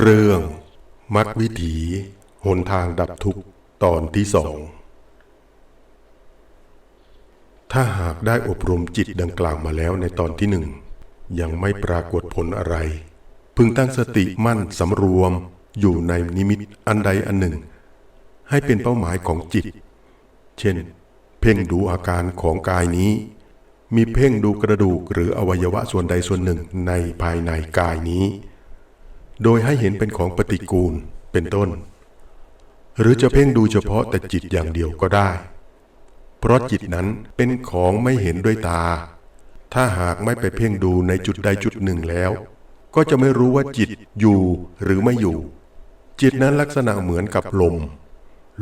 เรื่อง มักวิถีหนทางดับทุกข์ตอนที่สอง ถ้าหากได้อบรมจิตดังกล่าวมาแล้วในตอนที่หนึ่ง ยังไม่ปรากฏผลอะไร พึงตั้งสติมั่นสำรวมอยู่ในนิมิตอันใดอันหนึ่ง ให้เป็นเป้าหมายของจิต เช่น เพ่งดูอาการของกายนี้ มีเพ่งดูกระดูกหรืออวัยวะส่วนใดส่วนหนึ่งในภายในกายนี้ โดยให้เห็นเป็นของปฏิกูลเป็นต้น หรือจะเพ่งดูเฉพาะแต่จิตอย่างเดียวก็ได้ เพราะจิตนั้นเป็นของไม่เห็นด้วยตา ถ้าหากไม่ไปเพ่งดูในจุดใดจุดหนึ่งแล้ว ก็จะไม่รู้ว่าจิตอยู่หรือไม่อยู่ จิตนั้นลักษณะเหมือนกับลม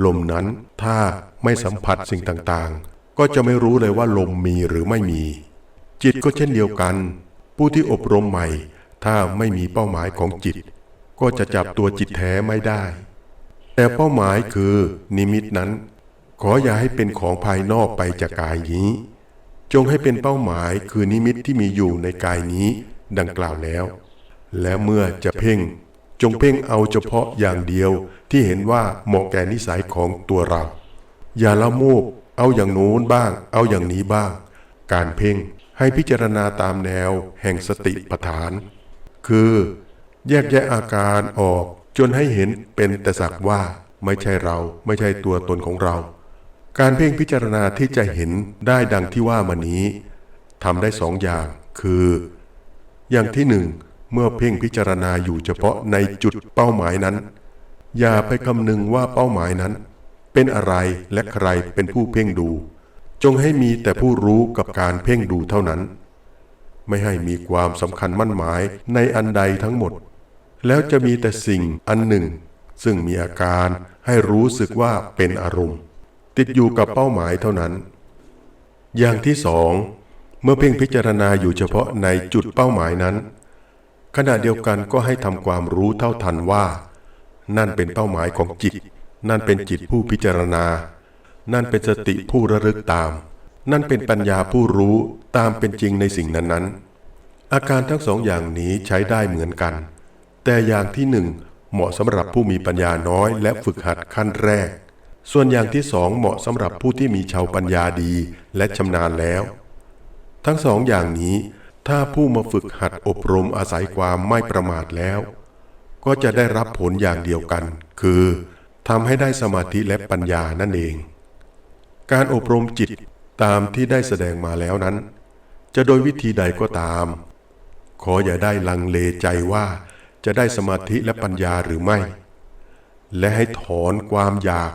ลมนั้นถ้าไม่สัมผัสสิ่งต่างๆ ก็จะไม่รู้เลยว่าลมมีหรือไม่มี จิตก็เช่นเดียวกัน ผู้ที่อบรมใหม่ ถ้าไม่มีเป้าหมายของจิต ก็จะจับตัวจิตแท้ไม่ได้ แต่เป้าหมายคือนิมิตนั้น ขออย่าให้เป็นของภายนอกไปจากกายนี้ จงให้เป็นเป้าหมายคือนิมิตที่มีอยู่ในกายนี้ดังกล่าวแล้ว และเมื่อจะเพ่งจงเพ่งเอาเฉพาะอย่างเดียวที่เห็นว่าเหมาะแก่นิสัยของตัวเรา อย่าละโมบเอาอย่างโน้นบ้าง เอาอย่างนี้บ้าง การเพ่งให้พิจารณาตามแนวแห่งสติปัฏฐาน คือแยกแยะอาการออกจนให้เห็นเป็นแต่สักว่าไม่ใช่เราไม่ใช่ตัวตนของเรา การเพ่งพิจารณาที่จะเห็นได้ดังที่ว่ามานี้ทำได้สองอย่าง คือ อย่างที่หนึ่งเมื่อเพ่งพิจารณาอยู่เฉพาะในจุดเป้าหมายนั้น อย่าไปคำนึงว่าเป้าหมายนั้น เป็นอะไรและใครเป็นผู้เพ่งดู จงให้มีแต่ผู้รู้กับการเพ่งดูเท่านั้น ไม่ให้มีความสำคัญมั่นหมายในอันใดทั้งหมด แล้วจะมีแต่สิ่งอันหนึ่ง ซึ่งมีอาการให้รู้สึกว่าเป็นอารมณ์ ติดอยู่กับเป้าหมายเท่านั้น อย่างที่สองเมื่อเพ่งพิจารณาอยู่เฉพาะในจุดเป้าหมายนั้น ขณะเดียวกันก็ให้ทำความรู้เท่าทันว่า นั่นเป็นเป้าหมายของจิต นั่นเป็นจิตผู้พิจารณา นั่นเป็นสติผู้ระลึกตาม นั่นเป็นปัญญาผู้รู้ตามเป็นจริงในสิ่งนั้นๆ อาการทั้งสองอย่างนี้ใช้ได้เหมือนกัน แต่อย่างที่หนึ่งเหมาะสำหรับผู้มีปัญญาน้อยและฝึกหัดขั้นแรก ส่วนอย่างที่สองเหมาะสำหรับผู้ที่มีชาวปัญญาดีและชำนาญแล้ว ทั้งสองอย่างนี้ถ้าผู้มาฝึกหัดอบรมอาศัยความไม่ประมาทแล้ว ก็จะได้รับผลอย่างเดียวกัน คือทำให้ได้สมาธิและปัญญานั่นเอง การอบรมจิต ตามที่ได้แสดงมาแล้วนั้น จะโดยวิธีใดก็ตาม ขออย่าได้ลังเลใจว่าจะได้สมาธิและปัญญาหรือไม่ และให้ถอนความอยาก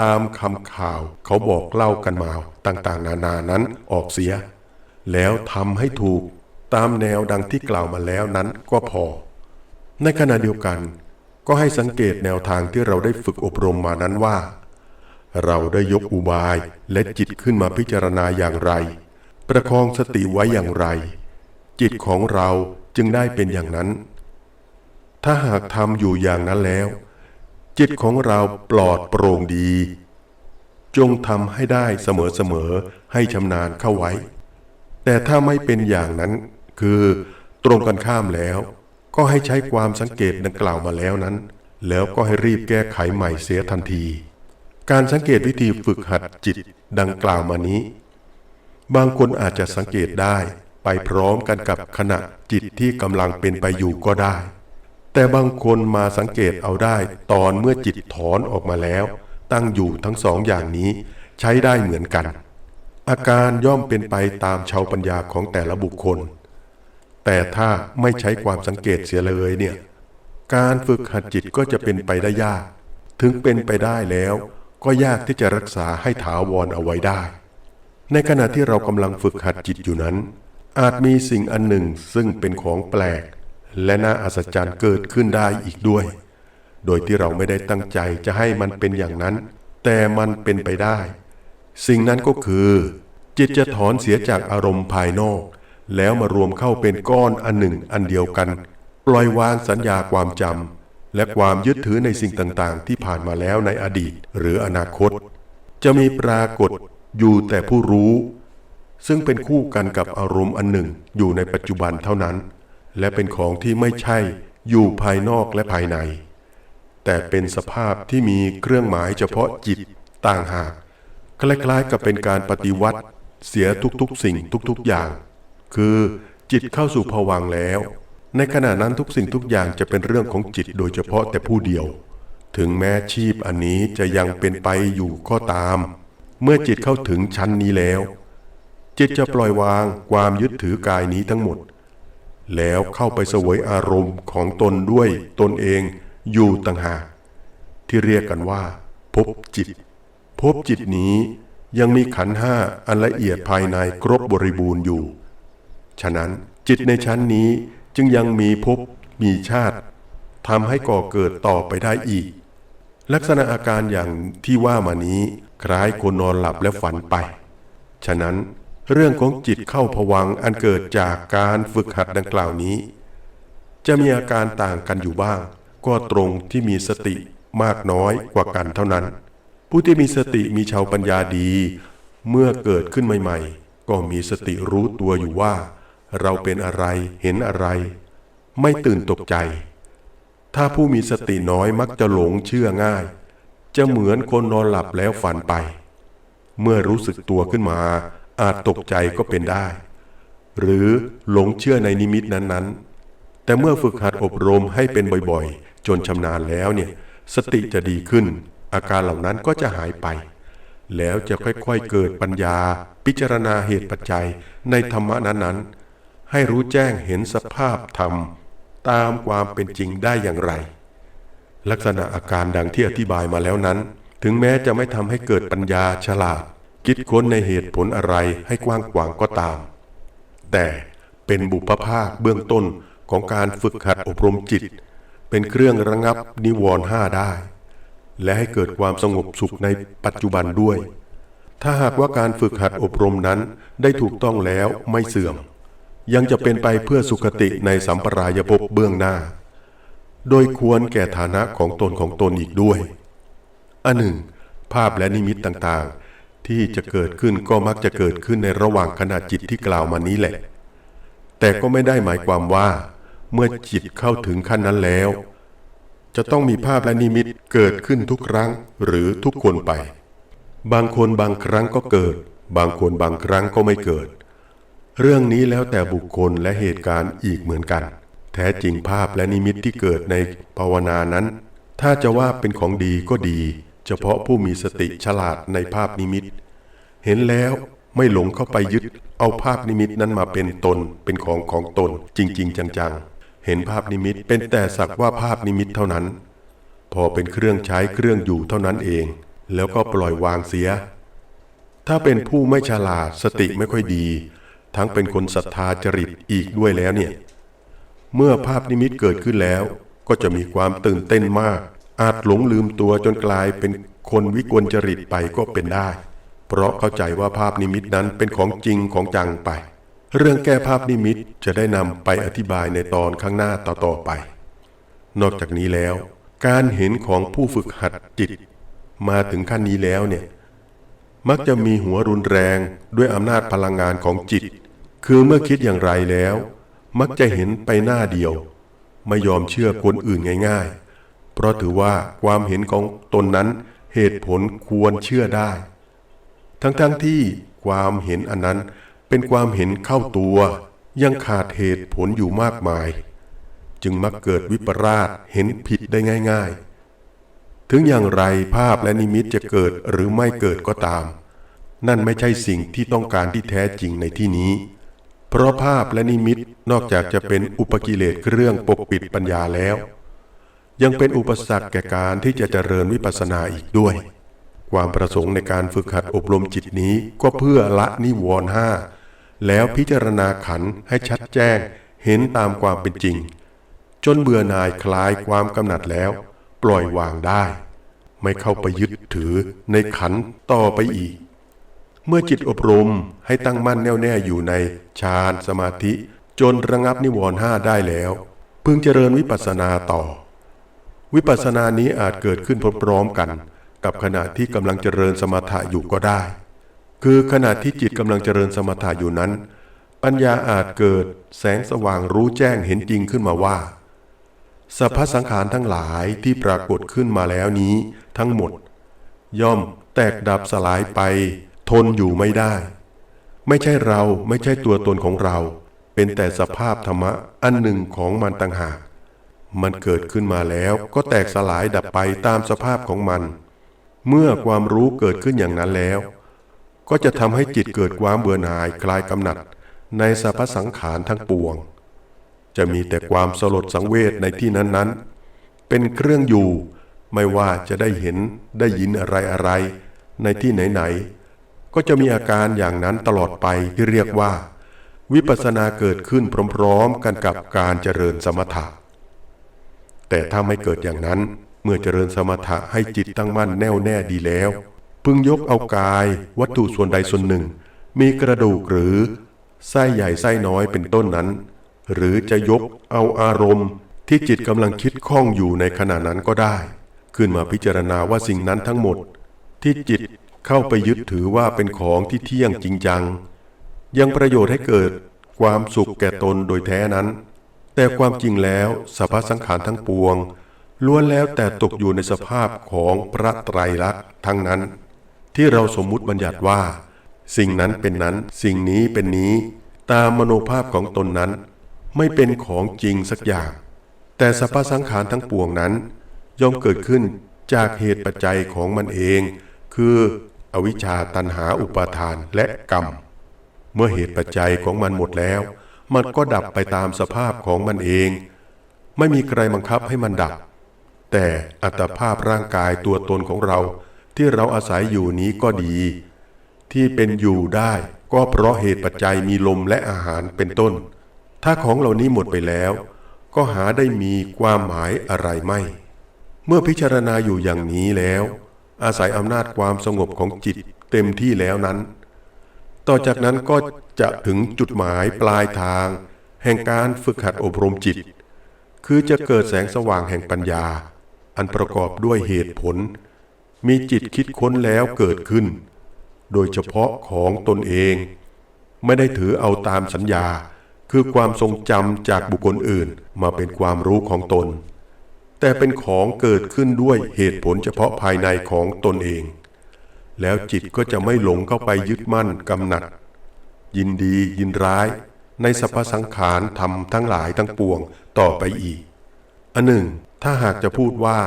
ตามคำข่าวเขาบอกเล่ากันมาต่างๆ นานานั้นออกเสีย แล้วทำให้ถูกตามแนวดังที่กล่าวมาแล้วนั้นก็พอ ในขณะเดียวกัน ก็ให้สังเกตแนวทางที่เราได้ฝึกอบรมมานั้นว่า เราได้ยกอุบายและจิตขึ้นมาพิจารณาอย่างไร ประคองสติไว้อย่างไร จิตของเราจึงได้เป็นอย่างนั้น ถ้าหากทำอยู่อย่างนั้นแล้ว จิตของเราปลอดโปร่งดี จงทำให้ได้เสมอๆให้ชำนาญเข้าไว้ แต่ถ้าไม่เป็นอย่างนั้น คือตรงกันข้ามแล้ว ก็ให้ใช้ความสังเกตดังกล่าวมาแล้วนั้น แล้วก็ให้รีบแก้ไขใหม่เสียทันที การสังเกตวิธีฝึกหัดจิตดังกล่าวมานี้ บางคนอาจจะสังเกตได้ไปพร้อมกันกับขณะจิตที่กำลังเป็นไปอยู่ก็ได้ แต่บางคนมาสังเกตเอาได้ตอนเมื่อจิตถอนออกมาแล้ว ตั้งอยู่ทั้งสองอย่างนี้ใช้ได้เหมือนกัน อาการย่อมเป็นไปตามชาวปัญญาของแต่ละบุคคล แต่ถ้าไม่ใช้ความสังเกตเสียเลยเนี่ย การฝึกหัดจิตก็จะเป็นไปได้ยาก ถึงเป็นไปได้แล้ว ก็ยากที่จะรักษาให้ถาวรเอาไว้ได้ ในขณะที่เรากำลังฝึกหัดจิตอยู่นั้น อาจมีสิ่งอันหนึ่งซึ่งเป็นของแปลก และน่าอัศจรรย์เกิดขึ้นได้อีกด้วย โดยที่เราไม่ได้ตั้งใจจะให้มันเป็นอย่างนั้น แต่มันเป็นไปได้ สิ่งนั้นก็คือ จิตจะถอนเสียจากอารมณ์ภายนอก แล้วมารวมเข้าเป็นก้อนอันหนึ่งอันเดียวกัน ปล่อยวางสัญญาความจำ และความยึดถือในสิ่งต่างๆ ที่ผ่านมาแล้วในอดีตหรืออนาคต จะมีปรากฏอยู่แต่ผู้รู้ ซึ่งเป็นคู่กันกับอารมณ์อันหนึ่งอยู่ในปัจจุบันเท่านั้น และเป็นของที่ไม่ใช่อยู่ภายนอกและภายใน แต่เป็นสภาพที่มีเครื่องหมายเฉพาะจิตต่างหากคล้ายๆกับเป็นการปฏิวัติเสียทุกๆ สิ่งทุกๆอย่าง คือจิตเข้าสู่ภวังแล้ว ในขณะนั้นทุกสิ่งทุกอย่างจะเป็นเรื่องของจิตโดยเฉพาะแต่ผู้เดียว ถึงแม้ชีพอันนี้จะยังเป็นไปอยู่ก็ตาม เมื่อจิตเข้าถึงชั้นนี้แล้ว จิตจะปล่อยวางความยึดถือกายนี้ทั้งหมด แล้วเข้าไปเสวยอารมณ์ของตนด้วยตนเองอยู่ต่างหากที่เรียกกันว่า พบจิต พบจิตนี้ยังมีขันห้าอันละเอียดภายในครบบริบูรณ์อยู่ ฉะนั้นจิตในชั้นนี้ จึงยังมีภพมีชาติทำให้ก่อเกิดต่อไปได้อีก ลักษณะอาการอย่างที่ว่ามานี้คล้ายคนนอนหลับและฝันไป ฉะนั้นเรื่องของจิตเข้าผวังอันเกิดจากการฝึกหัดดังกล่าวนี้ จะมีอาการต่างกันอยู่บ้าง ก็ตรงที่มีสติมากน้อยกว่ากันเท่านั้น ผู้ที่มีสติมีชาวปัญญาดี เมื่อเกิดขึ้นใหม่ ๆ ก็มีสติรู้ตัวอยู่ว่า เราเป็นอะไรเห็นอะไร ไม่ตื่นตกใจ ถ้าผู้มีสติน้อยมักจะหลงเชื่อง่าย จะเหมือนคนนอนหลับแล้วฝันไป เมื่อรู้สึกตัวขึ้นมา อาจตกใจก็เป็นได้ หรือหลงเชื่อในนิมิตนั้นๆ แต่เมื่อฝึกหัดอบรมให้เป็นบ่อยๆ จนชำนาญแล้วเนี่ย สติจะดีขึ้น อาการเหล่านั้นก็จะหายไปแล้วจะค่อยๆ เกิดปัญญา พิจารณาเหตุปัจจัยในธรรมะนั้นๆ ให้รู้แจ้งเห็นสภาพธรรม ตามความเป็นจริงได้อย่างไร ลักษณะอาการดังที่อธิบายมาแล้วนั้น ถึงแม้จะไม่ทำให้เกิดปัญญาฉลาด คิดค้นในเหตุผลอะไรให้กว้างขวางก็ตาม แต่เป็นบุพภาคเบื้องต้นของการฝึกหัดอบรมจิต เป็นเครื่องระงับนิวรณ์ห้าได้ และให้เกิดความสงบสุขในปัจจุบันด้วย ถ้าหากว่าการฝึกหัดอบรมนั้นได้ถูกต้องแล้วไม่เสื่อม ยังจะเป็นไปเพื่อสุขติในสัมปรายภพเบื้องหน้า โดยควรแก่ฐานะของตนของตนอีกด้วยอันหนึ่ง ภาพและนิมิตต่างๆ ที่จะเกิดขึ้นก็มักจะเกิดขึ้นในระหว่างขณะจิตที่กล่าวมานี้แหละ แต่ก็ไม่ได้หมายความว่า เมื่อจิตเข้าถึงขั้นนั้นแล้ว จะต้องมีภาพและนิมิตเกิดขึ้นทุกครั้งหรือทุกคนไป บางคนบางครั้งก็เกิด บางคนบางครั้งก็ไม่เกิด เรื่องนี้แล้วแต่บุคคลและเหตุการณ์อีกเหมือนกัน แท้จริงภาพและนิมิตที่เกิดในภาวนานั้น ถ้าจะว่าเป็นของดีก็ดี เฉพาะผู้มีสติฉลาดในภาพนิมิต เห็นแล้วไม่หลงเข้าไปยึด เอาภาพนิมิตนั้นมาเป็นตนเป็นของของตนจริง ๆ จังๆ เห็นภาพนิมิตเป็นแต่สักว่าภาพนิมิตเท่านั้น พอเป็นเครื่องใช้เครื่องอยู่เท่านั้นเอง แล้วก็ปล่อยวางเสีย ถ้าเป็นผู้ไม่ฉลาดสติไม่ค่อยดี ทั้งเป็นคนศรัทธาจริตอีกด้วยแล้วเนี่ย เมื่อภาพนิมิตเกิดขึ้นแล้ว ก็จะมีความตื่นเต้นมาก อาจหลงลืมตัวจนกลายเป็นคนวิกลจริตไปก็เป็นได้ เพราะเข้าใจว่าภาพนิมิตนั้นเป็นของจริงของจังไป เรื่องแก้ภาพนิมิตจะได้นำไปอธิบายในตอนข้างหน้าต่อๆไป นอกจากนี้แล้ว การเห็นของผู้ฝึกหัดจิต มาถึงขั้นนี้แล้วเนี่ยมักจะมีหัวรุนแรงด้วยอำนาจพลังงานของจิต คือเมื่อคิดอย่างไรแล้ว มักจะเห็นไปหน้าเดียว ไม่ยอมเชื่อคนอื่นง่ายๆ เพราะถือว่าความเห็นของตนนั้นเหตุผลควรเชื่อได้ ทั้งๆทที่ความเห็นอันนั้นเป็นความเห็นเข้าตัว ยังขาดเหตุผลอยู่มากมาย จึงมักเกิดวิปราชเห็นผิดได้ง่าย ๆ ถึงอย่างไรภาพและนิมิตจะเกิดหรือไม่เกิดก็ตาม นั่นไม่ใช่สิ่งที่ต้องการที่แท้จริงในที่นี้ เพราะภาพและนิมิตนอกจากจะเป็นอุปกิเลสเครื่องปกปิดปัญญาแล้ว ยังเป็นอุปสรรคแก่การที่จะเจริญวิปัสสนาอีกด้วย ความประสงค์ในการฝึกหัดอบรมจิตนี้ก็เพื่อละนิวรณ์ห้าแล้วพิจารณาขันให้ชัดแจ้งเห็นตามความเป็นจริง จนเบื่อหน่ายคลายความกำหนัดแล้ว ปล่อยวางได้ ไม่เข้าไปยึดถือในขันต่อไปอีก เมื่อจิตอบรมให้ตั้งมั่นแน่วแน่อยู่ในฌานสมาธิ จนระงับนิวรณ์ห้าได้แล้ว พึงเจริญวิปัสสนาต่อ วิปัสสนานี้อาจเกิดขึ้นพร้อมๆกัน กับขณะที่กำลังเจริญสมถะอยู่ก็ได้ คือขณะที่จิตกำลังเจริญสมถะอยู่นั้น ปัญญาอาจเกิดแสงสว่างรู้แจ้งเห็นจริงขึ้นมาว่าสรรพสังขารทั้งหลายที่ปรากฏขึ้นมาแล้วนี้ทั้งหมด ย่อมแตกดับสลายไป ทนอยู่ไม่ได้ ไม่ใช่เราไม่ใช่ตัวตนของเรา เป็นแต่สภาพธรรมะอันหนึ่งของมันต่างหาก มันเกิดขึ้นมาแล้วก็แตกสลายดับไปตามสภาพของมัน เมื่อความรู้เกิดขึ้นอย่างนั้นแล้ว ก็จะทำให้จิตเกิดความเบื่อหน่ายคลายกำหนัด ในสรรพสังขารทั้งปวง จะมีแต่ความสลดสังเวชในที่นั้นๆ เป็นเครื่องอยู่ไม่ว่าจะได้เห็นได้ยินอะไรอะไรในที่ไหนๆ ก็จะมีอาการอย่างนั้นตลอดไปที่เรียกว่า วิปัสสนาเกิดขึ้นพร้อมๆกันกับการเจริญสมถะ แต่ถ้าไม่เกิดอย่างนั้นเมื่อเจริญสมถะให้จิตตั้งมั่นแน่วแน่ดีแล้ว พึงยกเอากาย วัตถุส่วนใดส่วนหนึ่ง มีกระดูกหรือไส้ใหญ่ไส้น้อยเป็นต้นนั้น หรือจะยกเอาอารมณ์ที่จิตกำลังคิดข้องอยู่ในขณะนั้นก็ได้ ขึ้นมาพิจารณาว่าสิ่งนั้นทั้งหมด ที่จิต เข้าไปยึดถือว่าเป็นของที่เที่ยงจริงจัง ยังประโยชน์ให้เกิดความสุขแก่ตนโดยแท้นั้น แต่ความจริงแล้วสรรพสังขารทั้งปวงล้วนแล้วแต่ตกอยู่ในสภาพของพระไตรลักษณ์ทั้งนั้น ที่เราสมมุติบัญญัติว่า สิ่งนั้นเป็นนั้นสิ่งนี้เป็นนี้ ตามมโนภาพของตนนั้น ไม่เป็นของจริงสักอย่าง แต่สรรพสังขารทั้งปวงนั้น ย่อมเกิดขึ้นจากเหตุปัจจัยของมันเอง คือ อวิชชาตันหาอุปาทานและกรรม เมื่อเหตุปัจจัยของมันหมดแล้ว มันก็ดับไปตามสภาพของมันเอง ไม่มีใครบังคับให้มันดับ แต่อัตภาพร่างกายตัวตนของเรา ที่เราอาศัยอยู่นี้ก็ดี ที่เป็นอยู่ได้ก็เพราะเหตุปัจจัยมีลมและอาหารเป็นต้น ถ้าของเหล่านี้หมดไปแล้ว ก็หาได้มีความหมายอะไรไม่ เมื่อพิจารณาอยู่อย่างนี้แล้ว อาศัยอำนาจความสงบของจิตเต็มที่แล้วนั้น ต่อจากนั้นก็จะถึงจุดหมายปลายทาง แห่งการฝึกหัดอบรมจิต คือจะเกิดแสงสว่างแห่งปัญญา อันประกอบด้วยเหตุผล มีจิตคิดค้นแล้วเกิดขึ้น โดยเฉพาะของตนเอง ไม่ได้ถือเอาตามสัญญา คือความทรงจำจากบุคคลอื่นมาเป็นความรู้ของตน แต่เป็นของเกิดขึ้นด้วยเหตุผลเฉพาะภายในของตนเอง แล้วจิตก็จะไม่หลงเข้าไปยึดมั่นกำหนัด ยินดียินร้าย ในสรรพสังขารธรรมทั้งหลายทั้งปวงต่อไปอีก อันหนึ่ง ถ้าหากจะพูดว่า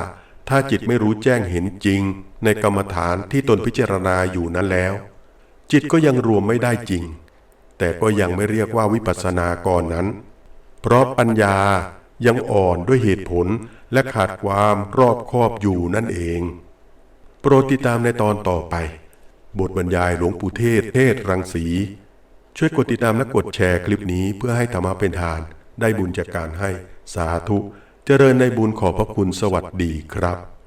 ถ้าจิตไม่รู้แจ้งเห็นจริง ในกรรมฐานที่ตนพิจารณาอยู่นั้นแล้ว จิตก็ยังรวมไม่ได้จริง แต่ก็ยังไม่เรียกว่าวิปัสสนาก่อนนั้น เพราะปัญญา ยังอ่อนด้วยเหตุผลและขาดความรอบคอบอยู่นั่นเอง โปรดติดตามในตอนต่อไป บทบรรยายหลวงปู่เทศเทศรังสี ช่วยกดติดตามและกดแชร์คลิปนี้เพื่อให้ธรรมะเป็นทาน ได้บุญจากการให้สาธุ เจริญในบุญขอบพระคุณสวัสดีครับ